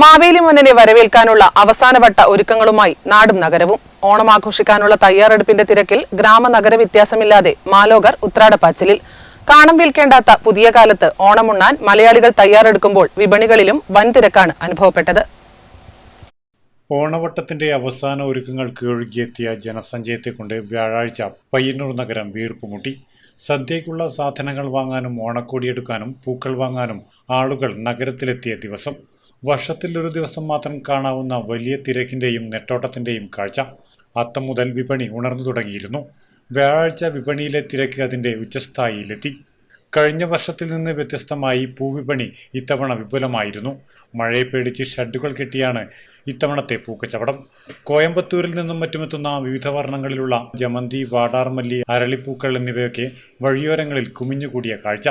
മാവേലി മുന്നനെ വരവേൽക്കാനുള്ള അവസാനവട്ട ഒരുക്കങ്ങളുമായി നാടും നഗരവും. ഓണം ആഘോഷിക്കാനുള്ള തയ്യാറെടുപ്പിന്റെ തിരക്കിൽ ഗ്രാമ നഗര വ്യത്യാസമില്ലാതെ മാലോകർ ഉത്രാടപ്പാച്ചിലിൽ. കാണം വിൽക്കേണ്ടാത്ത പുതിയ കാലത്ത് ഓണമുണ്ണാൻ മലയാളികൾ തയ്യാറെടുക്കുമ്പോൾ വിപണികളിലും വൻ തിരക്കാണ് അനുഭവപ്പെട്ടത്. ഓണവട്ടത്തിന്റെ അവസാന ഒരുക്കങ്ങൾ ഒഴുകിയെത്തിയ ജനസഞ്ചയത്തെ കൊണ്ട് വ്യാഴാഴ്ച പയ്യന്നൂർ നഗരം വീർപ്പുമുട്ടി സദ്യയ്ക്കുള്ള സാധനങ്ങൾ വാങ്ങാനും ഓണക്കോടിയെടുക്കാനും പൂക്കൾ വാങ്ങാനും ആളുകൾ നഗരത്തിലെത്തിയ ദിവസം. വർഷത്തിൽ ഒരു ദിവസം മാത്രം കാണാവുന്ന വലിയ തിരക്കിന്റെയും നെട്ടോട്ടത്തിന്റെയും കാഴ്ച. അത്തം മുതൽ വിപണി ഉണർന്നു തുടങ്ങിയിരുന്നു. വ്യാഴാഴ്ച വിപണിയിലെ തിരക്ക് അതിന്റെ ഉച്ചസ്ഥായിയിലെത്തി. കഴിഞ്ഞ വർഷത്തിൽ നിന്ന് വ്യത്യസ്തമായി പൂവിപണി ഇത്തവണ വിപുലമായിരുന്നു. മഴയെ പേടിച്ച് ഷെഡുകൾ കെട്ടിയാണ് ഇത്തവണത്തെ പൂക്കച്ചവടം. കോയമ്പത്തൂരിൽ നിന്നും മറ്റുമെത്തുന്ന വിവിധ വർണങ്ങളിലുള്ള ജമന്തി വാടാർമല്ലി അരളിപ്പൂക്കൾ എന്നിവയൊക്കെ വഴിയോരങ്ങളിൽ കുമിഞ്ഞുകൂടിയ കാഴ്ച.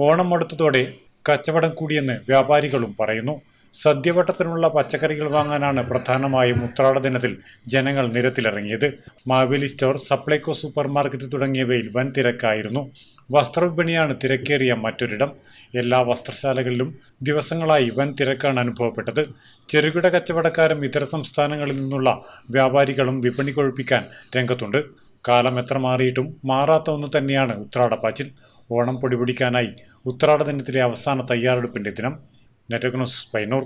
ഓണം അടുത്തതോടെ കച്ചവടം കൂടിയെന്ന് വ്യാപാരികളും പറയുന്നു. സദ്യവട്ടത്തിനുള്ള പച്ചക്കറികൾ വാങ്ങാനാണ് പ്രധാനമായും ഉത്രാട ദിനത്തിൽ ജനങ്ങൾ നിരത്തിലിറങ്ങിയത്. Maveli store Supplyco super market തുടങ്ങിയവയിൽ വൻ തിരക്കായിരുന്നു. വസ്ത്രവിപണിയാണ് തിരക്കേറിയ മറ്റൊരിടം. എല്ലാ വസ്ത്രശാലകളിലും ദിവസങ്ങളായി വൻ തിരക്കാണ് അനുഭവപ്പെട്ടത്. ചെറുകിട കച്ചവടക്കാരും ഇതര സംസ്ഥാനങ്ങളിൽ നിന്നുള്ള വ്യാപാരികളും വിപണി കൊഴുപ്പിക്കാൻ രംഗത്തുണ്ട്. കാലം എത്ര മാറിയിട്ടും മാറാത്ത ഒന്ന് തന്നെയാണ് ഉത്രാടപ്പാച്ചിൽ. ഓണം പൊടിപിടിക്കാനായി ഉത്രാട ദിനത്തിലെ അവസാന തയ്യാറെടുപ്പിന്റെ ദിനം. നെറ്റഗ്നോസ് പൈനൂർ